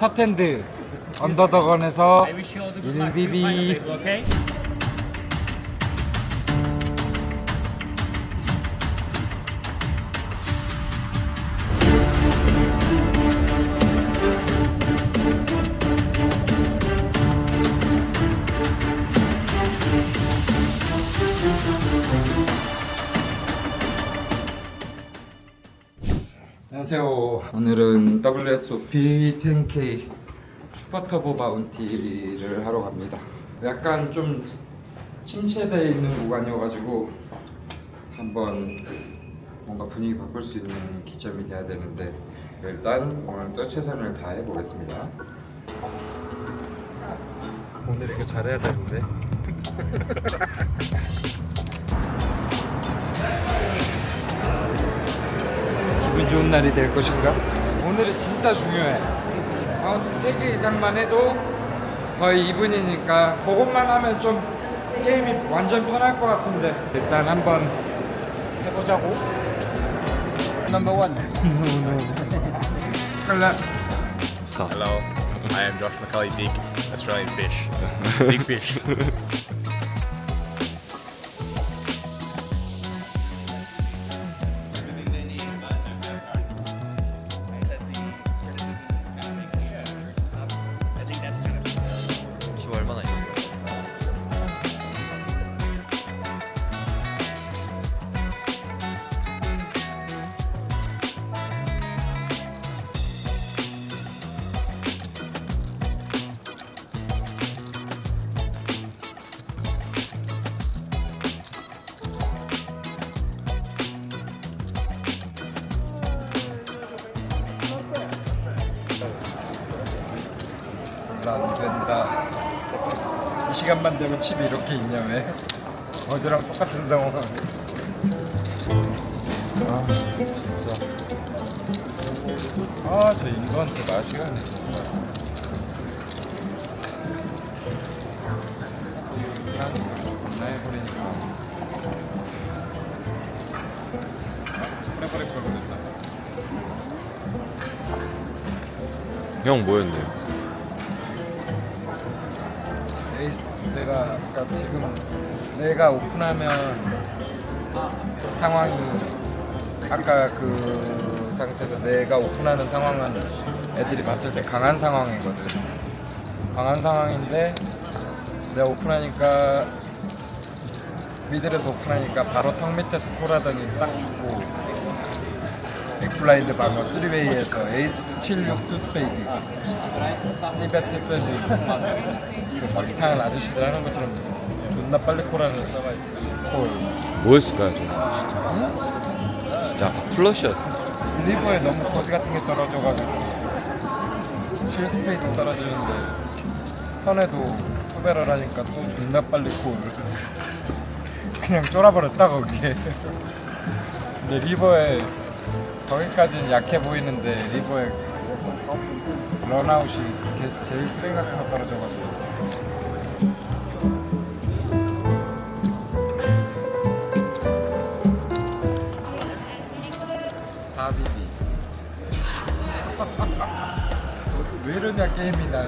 첫 핸드 언더더건에서 I wish you all the good luck. 일비비. 안녕하세요. 오늘은 WSOP 10K 슈퍼터보 바운티를 하러 갑니다. 약간 좀 침체되어 있는 구간이어가지고 한번 뭔가 분위기 바꿀 수 있는 기점이 돼야 되는데 일단 오늘도 최선을 다해 보겠습니다. 오늘 이렇게 잘해야 되는데. 좋은 날이 될 것인가? 오늘이 진짜 중요해. 카운트 3개 이상만 해도 거의 2분이니까 그것만 하면 좀 게임이 완전 편할 것 같은데 일단 한번 해보자고. 넘버 원. 클럽. Hello, I am Josh McCully, big Australian fish. big fish. 이 시간만 되면 칩이 이렇게 있냐 왜? 어제랑 똑같은 상황. 아, 진짜. 아, 저 인도한테 마시가네. 겁나 해버리니까. 해버릴 걸 그랬다. 형 뭐였네요? 그러니까 지금 내가 오픈하면 상황이 아까 그 상태에서 내가 오픈하는 상황은 애들이 봤을 때 강한 상황이거든. 강한 상황인데 내가 오픈하니까 미들에서 오픈하니까 바로 턱 밑에서 콜하더니 싹 죽고 빅블라인드 방어 3웨이에서 에이스 76 투스페이드 씨베트 빼지. 막 이상한 아저씨들 하는 것처럼 존나 빨리 콜하는 콜 뭐였을까요? 저? 진짜? 플러시였어. 리버에 너무 거지 같은 게 떨어져가지고. 실 스페이스 떨어지는데 턴에도 후배를 하니까 또 존나 빨리 콜 그냥 쫄아버렸다 거기에. 근데 리버에 거기까지는 약해 보이는데 리버에 런아웃이 개- 제일 쓰레기 같은 거 떨어져가지고. 사비비 왜 이러냐 게임이 나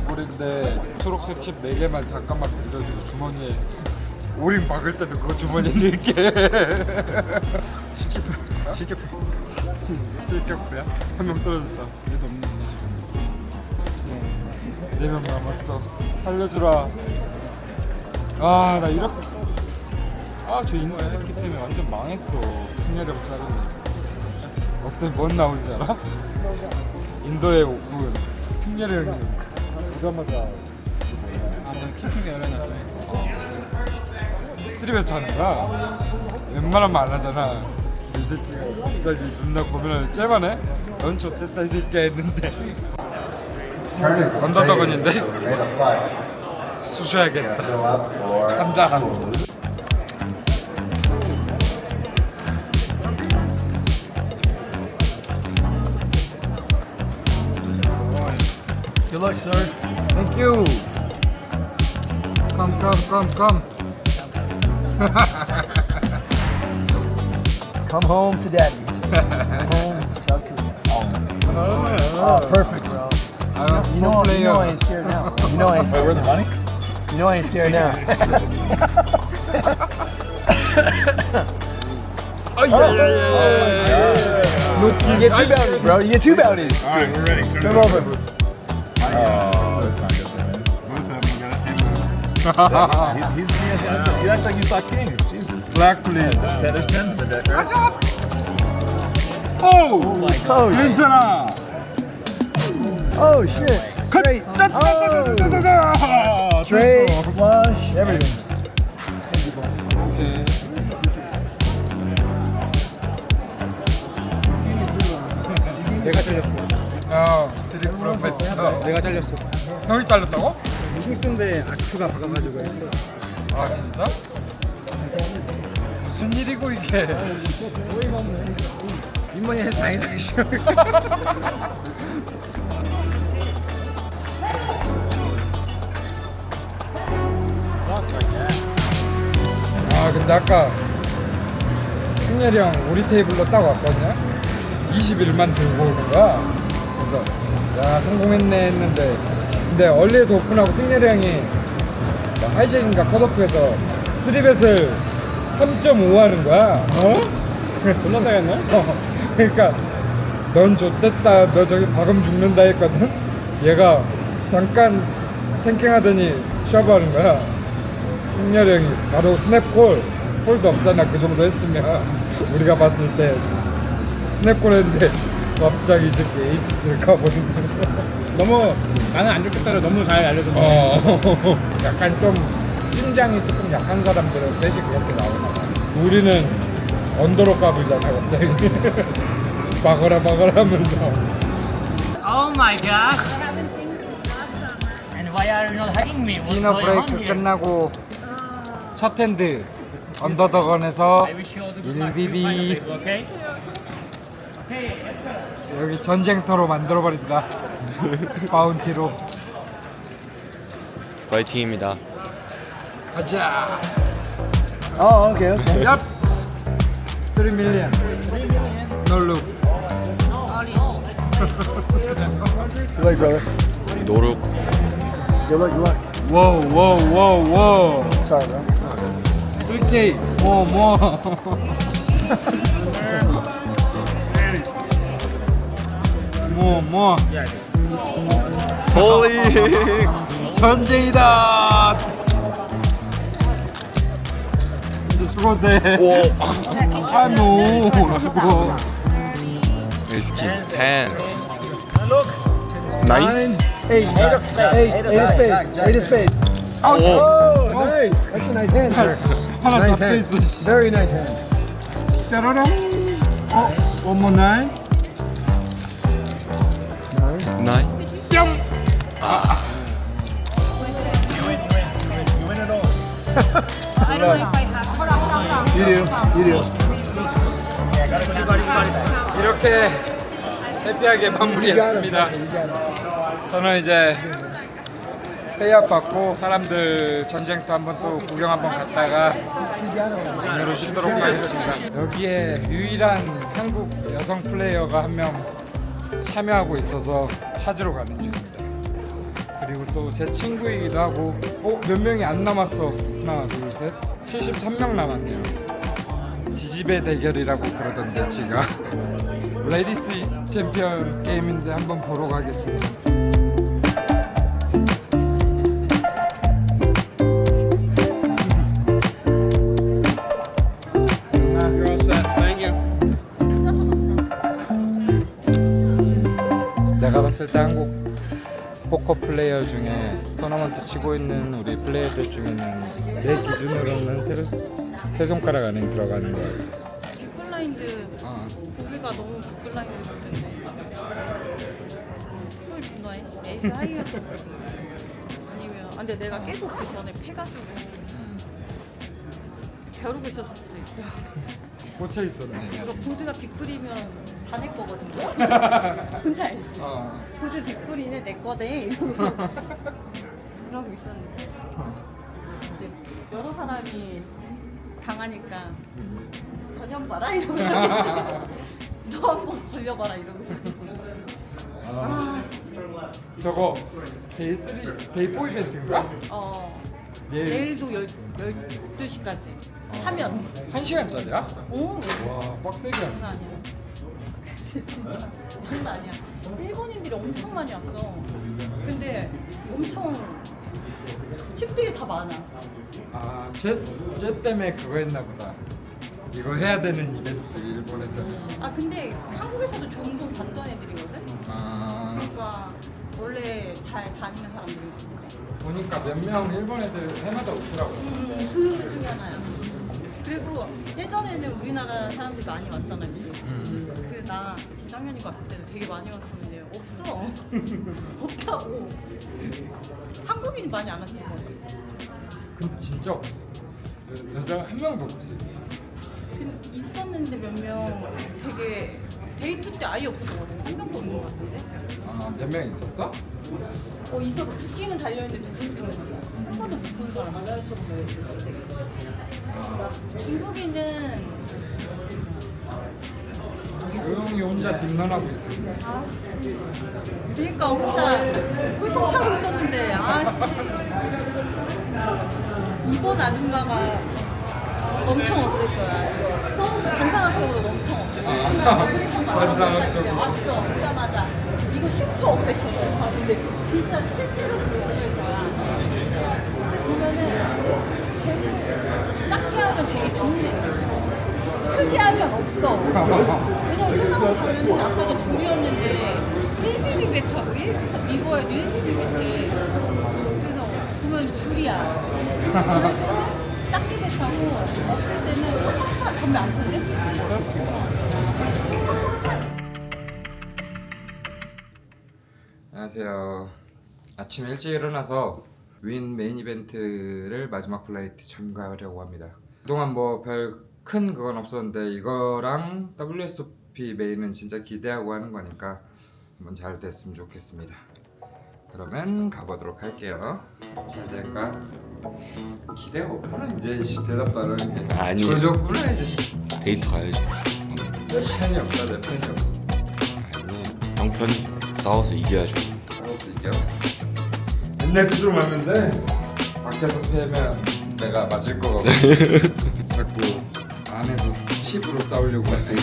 버블인데 초록색 칩 4개만 잠깐만 빌려주고 주머니에 오링 박을 때도 그거 주머니에 넣을게. 시키프 시키프 시키프야? 한명 떨어졌다. 얘도 없는 지금 네명 남았어. 살려주라. 아 나 이렇게. 아저 인도 했기 때문에 완전 망했어. 승려력 자르는 어떤 뭔 나온 줄 알아? 인도의 오픈 승려력이 오자마자 아너 키팅이 열어놨어 쓰리베트 하는 거야? 웬만하면 안 하잖아 이 새끼가 갑자기 존나 고민하는 째만해? 넌 좋겠다 이 새끼야 했는데 언더더건인데? 쑤셔야겠다 간다 Good luck, sir. You. Come, come, come, come. come home to daddy. Come home to South Korea. Oh, oh, perfect, bro. You know, you know, you know I ain't scared now. You know I ain't scared Wait, where the money? You know I ain't scared now. oh, yeah, oh, yeah, yeah, yeah. You get two bounties, bro. You get two bounties. All right, we're ready. Turn, Turn over. over. Uh, He, he's, he, has, he acts like you saw kings. Jesus. 블랙 플리즈. There's tens in the deck, right? 오! Oh, 괜찮아. oh shit. Straight. Oh. Straight, flush, everything. 내가 잘렸어. 어, 드립 프로페서. 내가 잘렸어. 형이 잘렸다고? 킹스인데 아큐가 박아가지고 했어. 아 진짜? 무슨 일이고 이게? 윗머리 해서 다행이다. 씨. 아 근데 아까 승열이 형 우리 테이블로 딱 왔거든요 21만 들고 오는 거야 그래서 야 성공했네 했는데 근데 얼리에서 오픈하고 승열이 형이 뭐 하이젠인가 컷오프에서 쓰리벳을 3.5 하는 거야. 어? 존나 당했네? 어, 그러니까 넌 좋댔다. 너 저기 박음 죽는다 했거든? 얘가 잠깐 탱킹하더니 셔브하는 거야. 승렬이 형이 바로 스냅콜. 콜도 없잖아. 그 정도 했으면. 우리가 봤을 때. 스냅콜 했는데 갑자기 이 새끼 에이스를 가버린 너무 나는 안 좋겠다를 너무 잘 알려줬네. 어 약간 좀 심장이 조금 약한 사람들은 셋이 그렇게 나오나 봐 우리는 언더로 까불잖아 갑자기 막어라 막어라 하면서 Oh my gosh! And why are you not hugging me? What's 디너 going on 브레이크 here? 끝나고 첫 핸드 언더더건에서 I wish you all the good luck. 일비비. You find a way, Okay? 여기 전쟁터로 만들어버린다 바운티로 저희 팀입니다. 가자 Oh, okay, okay. 얍3 million no look Good luck, brother. 노룩 Good luck, good luck. 와우 와우 와우 와우 Sorry, bro. 3K 뭐뭐 뭐뭐 홀리 전쟁이다 이제 죽어도 돼 아노 죽어 위스키 10 나이스 Eight. Eight of spades. Eight of spades. Eight of spades. 오 Oh, nice. That's a nice hand, sir. 하나 Nice 더 hand. 스페이스 Very nice hand. 따라랑 어? 나이? 뿅. do. 이렇게 해피하게 마무리했습니다. 저는 이제 페이업 받고 사람들 전쟁터 한번 또 구경 한번 갔다가 오늘은 쉬도록 하겠습니다. 여기에 유일한 한국 여성 플레이어가 한 명 참여하고 있어서 찾으러 가는 중입니다. 그리고 또 제 친구이기도 하고 어? 몇 명이 안 남았어. 하나 둘셋. 73명 남았네요. 지지배 대결이라고 그러던데 지가. 레디스 챔피언 게임인데 한번 보러 가겠습니다 플레이어 중에 토너먼트 치고 있는 우리 플레이어들 중에는 내 기준으로는 세, 세 손가락 안에 들어가는 거 같아. 빅블라인드 어. 우리가 너무 빅블라인드 같은데 뭘 분화해? 에이스 하이어도 아니면 아, 근데 내가 계속 그 전에 패가지고 벼르고 있었을 수도 있어 꽂혀 있어. 나. 이거 보드가 빅불이면 다 내 거거든요 뭔지 알지? 어. 보드 빅불이네 내 거네 이러고 있었는데 이제 여러 사람이 당하니까 전염 봐라 이러고 너 한번 걸려봐라 이러고 아, 저거 데이 3 데이 4 이벤트인가? 어 내일 내일도 열, 12시까지 하면 1시간짜리야? 오 와 빡세게 하네. 아니야 장난 아니야 일본인들이 엄청 많이 왔어 근데 엄청 팁들이 다 많아 아, 쟤, 쟤 때문에 그거 했나 보다. 이거 해야 되는 이벤트 일본에서. 아 근데 한국에서도 종종 봤던 애들이거든 아, 그러니까 원래 잘 다니는 사람들이 보니까 몇 명 일본 애들 해마다 오더라고. 음, 그 중에 하나야 그리고 예전에는 우리나라 사람들이 많이 왔잖아 미국 음. 그 나 재작년인가 왔을 때도 되게 많이 왔었는데 없어 없다고 한국인이 많이 안 왔지 뭐. 근데 진짜 없어. 여자 한 명도 없어. 근 있었는데 몇 명 되게 데이트 때 아예 없었던 것 같은데 한 명도 없는 것 같은데 아, 몇 명 있었어? 어 있어서 스키는 달려있는데 누군지는 몰라 한 번도 못 본 사람 중국인은 조용히 혼자 뒷런하고 있어. 아씨 그러니까 혼자 홀통 차고 있었는데 아씨 이번 아줌마가 엄청 억울했어요 반상학적으로 엄청 아, 컨디션 반상학적으로. 왔어 오자마자 이거 슈퍼 억울했어 근데 진짜 실제로 그랬을 거야 보면은 계속 작게 하면 되게 좋은데 크게 하면 없어. 가면은 아까도 둘이었는데 1mm 하고 1 리버에도 1mm 해. 그래서 보면 때는 작게 bet하고 없을 때는 한판 건면 안 걸려? 안녕하세요. 아침에 일찍 일어나서 윈 메인 이벤트를 마지막 플라이트 참가하려고 합니다. 그동안 뭐 별 큰 그건 없었는데 이거랑 WSOP 메인은 진짜 기대하고 하는 거니까 한번 잘 됐으면 좋겠습니다. 그러면 가보도록 할게요. 잘 될까? 기대가 없구나 이제 씨, 대답도 안 하는 게 아니에요. 조졌구나 이제 데이트 가야지. 내 팬이 없다 내 팬이 없어 아니, 형편 싸워서 이겨야죠. 알았어 이겨 맨날 두드려 맞는데 밖에서 패면 내가 맞을 거 같고 자꾸 안에서 칩으로 싸우려고 하네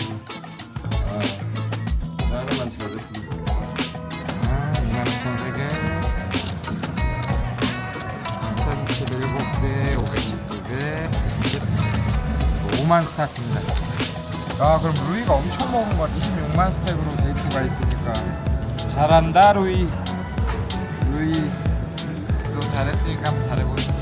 512개 5만 스타트입니다. 아 그럼 루이가 엄청 먹은 거 26만 스택으로 데이트가 있으니까. 잘한다 루이. 루이 또 잘했으니까 한번 잘해보겠습니다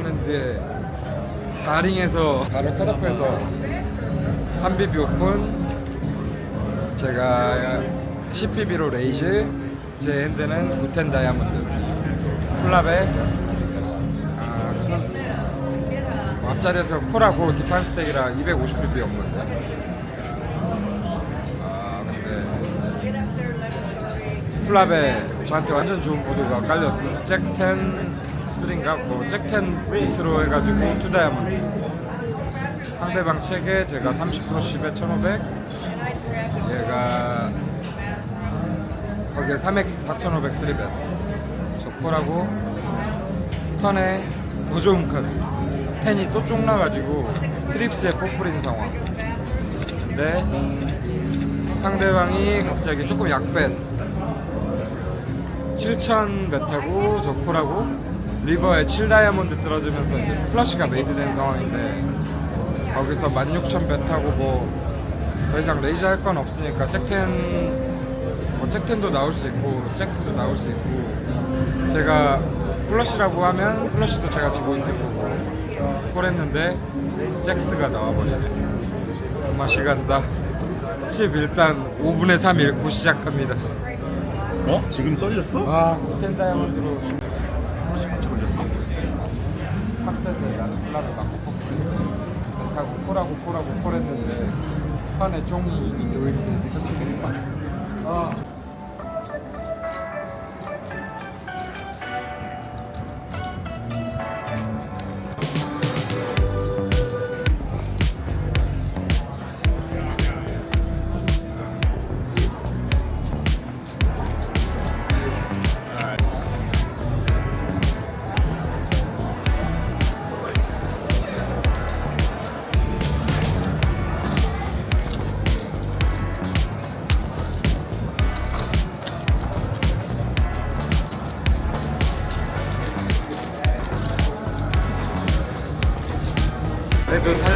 하는데 4링에서 바로 컷업해서 3BB 오픈 제가 10BB로 레이즈 제 핸드는 구텐 다이아몬드였습니다 콜라베 아, 그 앞자리에서 콜하고 디판 스택이라 250BB였거든요 아 근데 플랍에 저한테 완전 좋은 보드가 깔렸어. 잭10 3인가 뭐 잭10 비트로 해가지고 투 다이아몬드. 상대방 책에 제가 30% 10에 1500. 얘가 거기에 3X 4500 3벳. 좋고라고 턴에 더 좋은 카드. 펜이 또 쫑나가지고 트립스의 포프린 상황. 근데 상대방이 갑자기 조금 약bet 7천 베타고 저코라고 리버에 7 다이아몬드 떨어지면서 이제 플러시가 메이드 된 상황인데 거기서 16,000 베타고 뭐 더 이상 레이저 할 건 없으니까 잭텐 뭐 잭텐도 나올 수 있고 잭스도 나올 수 있고 제가 플러시라고 하면 플러시도 제가 지고 있을 거고 스포했는데 잭스가 나와버리네 맛이 간다 칩 일단 5분의 3 읽고 시작합니다 어? 지금 썰렸어? 아 호텔 다이아몬드로 탑세트에 나는 콜라를 맞고 뽑고 하고 콜하고 콜하고 콜했는데 판에 종이 이미 놓이는데 아 그래도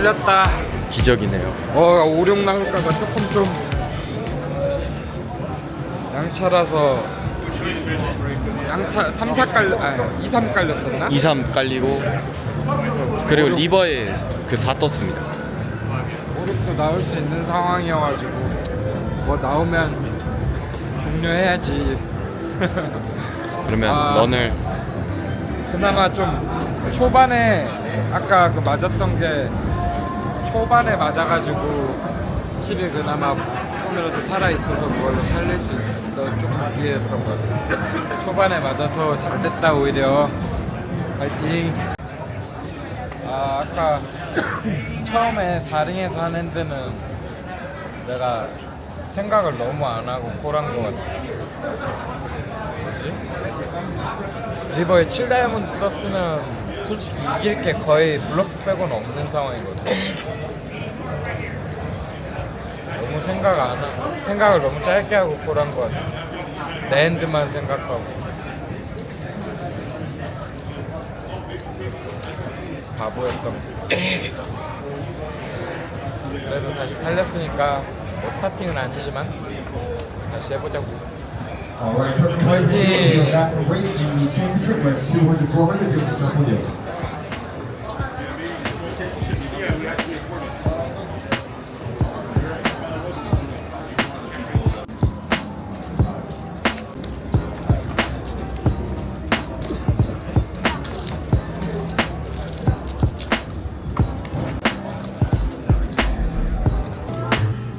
살렸다 기적이네요. 어 오룡 나올까봐 조금 좀 양차라서 양차 3, 4 깔려 아니 2, 3 깔렸었나? 2, 3 깔리고 그리고 리버에 그 4 떴습니다. 오륙도 나올 수 있는 상황이어가지고 뭐 나오면 종료해야지 그러면 아. 런을 그나마 좀 초반에 아까 그 맞았던 게 초반에 맞아가지고 칩이 그나마 조금이라도 살아 있어서 그걸로 살릴 수 있던 조금 기회였던 것 같아요. 초반에 맞아서 잘 됐다 오히려 파이팅. 아 아까 처음에 4링에서 한 핸드는 내가 생각을 너무 안 하고 콜한 것 같아. 뭐지? 리버에 7 다이아몬드 떴으면 솔직히 이길 게 거의 블러프 빼고는 없는 상황이거든. 너무 생각 안 하고 생각을 너무 짧게 하고 콜한 것 같아. 내 핸드만 생각하고. 바보였던 거. 그래도 다시 살렸으니까 뭐 스타팅은 아니지만 다시 해보자고. 화이팅!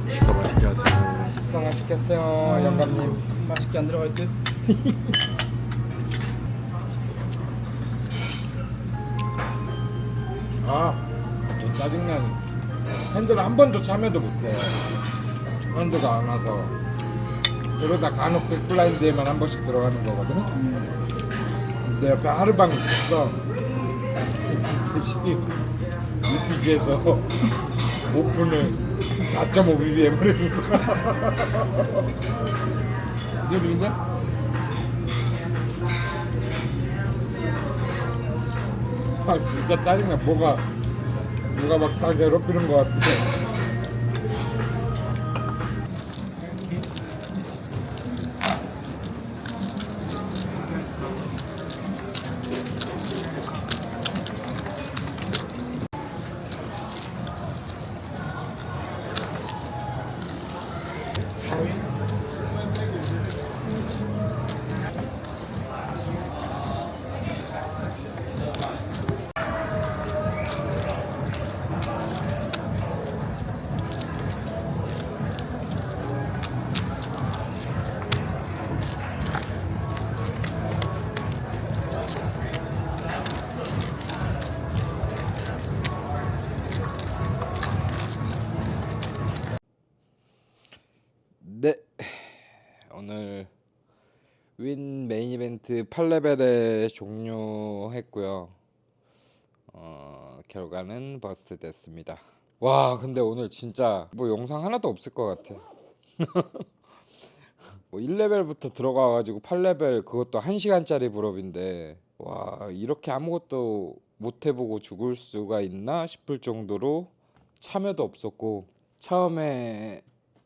식사 맛있게 하세요. 식사 맛있겠어요, 영감님. 맛있게 안 들어갈 듯? 아, 저 짜증나는. 핸들을 한 번도 참여도 못해. 핸드가 안 와서. 그러다 간혹 백블라인드에만 한 번씩 들어가는 거거든. 내 옆에 하루방 있었어. UTG에서 오픈을 4.5BB 해버리는 거야. 이게 누군데? 아 진짜 짜증나 뭐가 누가 막 다 괴롭히는 것 같아 이벤트 8레벨에 종료했고요. 어, 결과는 버스트 됐습니다. 와 근데 오늘 진짜 뭐 영상 하나도 없을 것 같아. 뭐 1레벨부터 들어가 가지고 8레벨 그것도 1시간짜리 브롭인데 와 이렇게 아무것도 못 해보고 죽을 수가 있나 싶을 정도로 참여도 없었고 처음에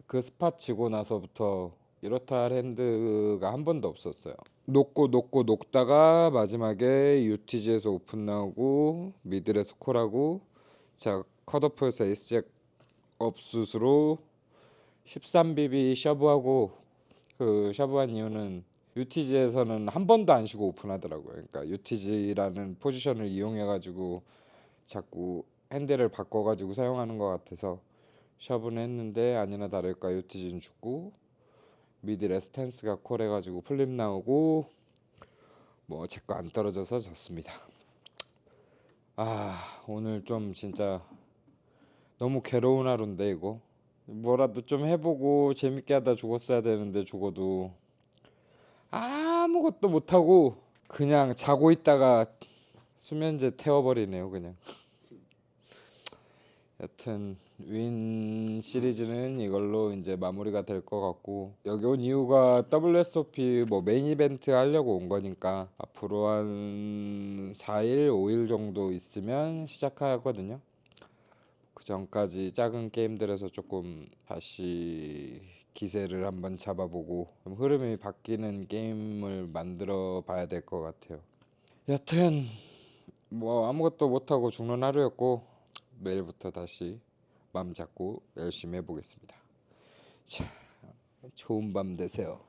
그 스팟 지고 나서부터 이렇다 할 핸드가 한 번도 없었어요. 녹고 녹고 녹다가 마지막에 UTG에서 오픈 나오고 미들에서 콜하고 자 컷오프에서 에이스잭 업수스로 13BB 셔브하고 그 셔브한 이유는 UTG에서는 한 번도 안 쉬고 오픈하더라고요. 그러니까 UTG라는 포지션을 이용해 가지고 자꾸 핸들을 바꿔 가지고 사용하는 것 같아서 셔브는 했는데 아니나 다를까 UTG는 죽고 미들에 스탠스가 콜해 가지고 플립 나오고 뭐 제 거 안 떨어져서 졌습니다. 아 오늘 좀 진짜 너무 괴로운 하루인데 이거 뭐라도 좀 해보고 재밌게 하다 죽었어야 되는데 죽어도 아무것도 못하고 그냥 자고 있다가 수면제 태워버리네요 그냥 여튼 윈 시리즈는 이걸로 이제 마무리가 될 것 같고 여기 온 이유가 WSOP 뭐 메인 이벤트 하려고 온 거니까 앞으로 한 4일 5일 정도 있으면 시작하거든요 그 전까지 작은 게임들에서 조금 다시 기세를 한번 잡아보고 좀 흐름이 바뀌는 게임을 만들어 봐야 될 것 같아요. 여튼 뭐 아무것도 못하고 죽는 하루였고 내일부터 다시 마음 잡고 열심히 해보겠습니다. 자, 좋은 밤 되세요.